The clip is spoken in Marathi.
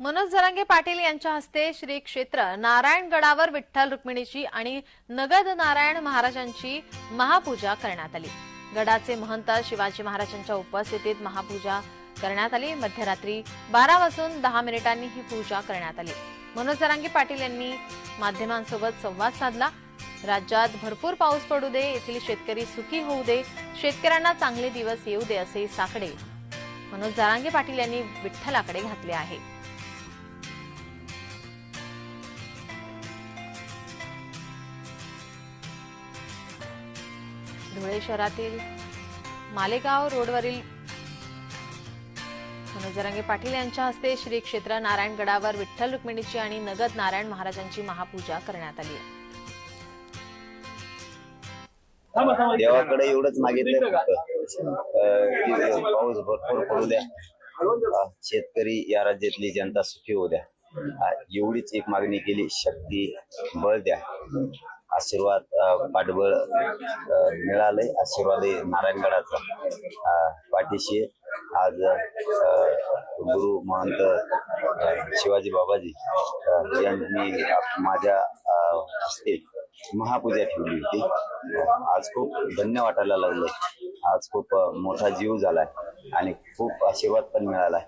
मनोज जरांगे पाटील यांच्या हस्ते श्री क्षेत्र नारायणगडावर विठ्ठल रुक्मिणीची आणि नगद नारायण महाराजांची महापूजा करण्यात आली. गडाचे महंत शिवाजी महाराजांच्या उपस्थितीत महापूजा करण्यात आली. मध्यरात्री बारा वाजून दहा मिनिटांनी ही पूजा करण्यात आली. मनोज जरांगे पाटील यांनी माध्यमांसोबत संवाद साधला. राज्यात भरपूर पाऊस पडू दे येथील शेतकरी सुखी होऊ दे शेतकऱ्यांना चांगले दिवस येऊ दे असे साकडे मनोज जरांगे पाटील यांनी विठ्ठलाकडे घातले आहे. धुळे शहरातील मालेगाव रोडवरील मनोज जरांगे पाटील यांच्या हस्ते श्री क्षेत्र नारायणगडावर विठ्ठल रुक्मिणीची आणि नगद नारायण महाराजांची महापूजा करण्यात आली. देवाकडे एवढंच मागितलं फक्त. अं, की पाऊस भरपूर पडू द्या. शेतकरी या राज्यातली जनता सुखी होऊ द्या. एवढीच एक मागणी केली शक्ती बळ द्या. आशीर्वाद पाठबळ मिळालंय. आशीर्वाद आहे नारायणगडाचा पाठीशी आज गुरु महंत शिवाजी बाबाजी यांनी माझ्या हस्ते महापूजा ठेवली होती. आज खूप धन्य वाटायला लागलं आज खूप मोठा जीव झालाय आणि खूप आशीर्वाद पण मिळालाय.